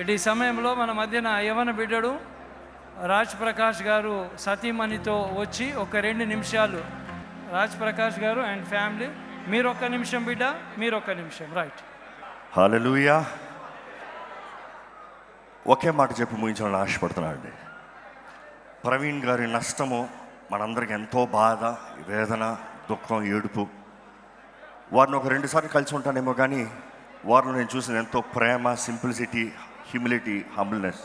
ఇటు ఈ సమయంలో మన మధ్యన యవన బిడ్డడు రాజ్ ప్రకాష్ గారు సతీమణితో వచ్చి ఒక రెండు నిమిషాలు. రాజ్ ప్రకాష్ గారు అండ్ ఫ్యామిలీ మీరు ఒక్క నిమిషం బిడ్డ మీరు ఒక్క నిమిషం రైట్. హాలెలూయా ఒకే మాట చెప్పి ముగించాలని ఆశపడుతున్నాను అండి ప్రవీణ్ గారి నష్టము మనందరికి ఎంతో బాధ వేదన దుఃఖం ఏడుపు. వారిని ఒక రెండుసార్లు కలిసి ఉంటానేమో కానీ వారిని నేను చూసిన ఎంతో ప్రేమ సింప్లిసిటీ హ్యూమిలిటీ హంబుల్నెస్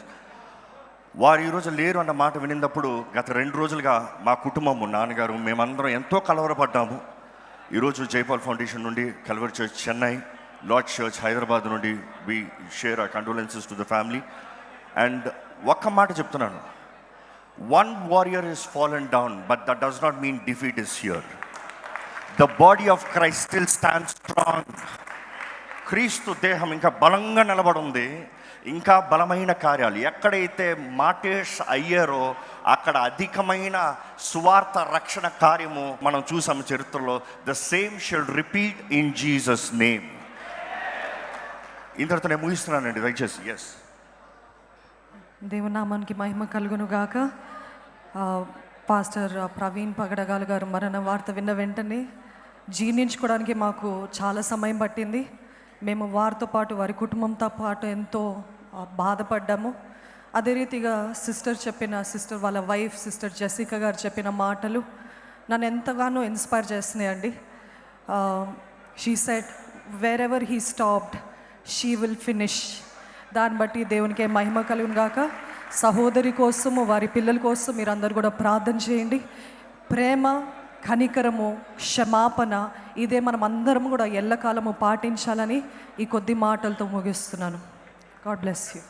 వారు ఈరోజు లేరు అన్న మాట వినినప్పుడు గత రెండు రోజులుగా మా కుటుంబము నాన్నగారు మేమందరం ఎంతో కలవరపడ్డాము. ఈరోజు జైపాల్ ఫౌండేషన్ నుండి Calvary church Chennai Lord church Hyderabad నుండి we share a condolences to the family and ఒక్క మాట చెప్తున్నాను. One warrior is fallen down but that does not mean defeat is here the body of Christ still stand strong క్రీస్తు దేహం ఇంకా బలంగా నిలబడి ఉంది ఇంకా బలమైన కార్యాలు. ఎక్కడైతే మాటేష్ అయ్యారో అక్కడ అధికమైన సువార్త రక్షణ కార్యము మనం చూసాము చరిత్రలో. The same should repeat in Jesus name ఇంతటితో నేను ముగిస్తున్నానండి దయచేసి. ఎస్ దేవనామానికి మహిమ కలుగును గాక. పాస్టర్ ప్రవీణ్ పగడగాలు గారు మరణ వార్త విన్న వెంటనే జీర్ణించుకోవడానికి మాకు చాలా సమయం పట్టింది. మేము వారితో పాటు వారి కుటుంబంతో పాటు ఎంతో బాధపడ్డాము. అదే రీతిగా సిస్టర్ చెప్పిన సిస్టర్ వాళ్ళ వైఫ్ సిస్టర్ జెసికా గారు చెప్పిన మాటలు నన్ను ఎంతగానో inspire చేస్తున్నాయండి. She set wherever he stopped she will finish దాన్ని బట్టి దేవునికి మహిమ కలుగును గాక. సహోదరి కోసము వారి పిల్లల కోసం మీరు అందరు కూడా ప్రార్థన చేయండి. ప్రేమ కనికరము క్షమాపణ ఇదే మనం అందరం కూడా ఎల్లకాలము పాటించాలని ఈ కొద్ది మాటలతో ముగిస్తున్నాను. God bless you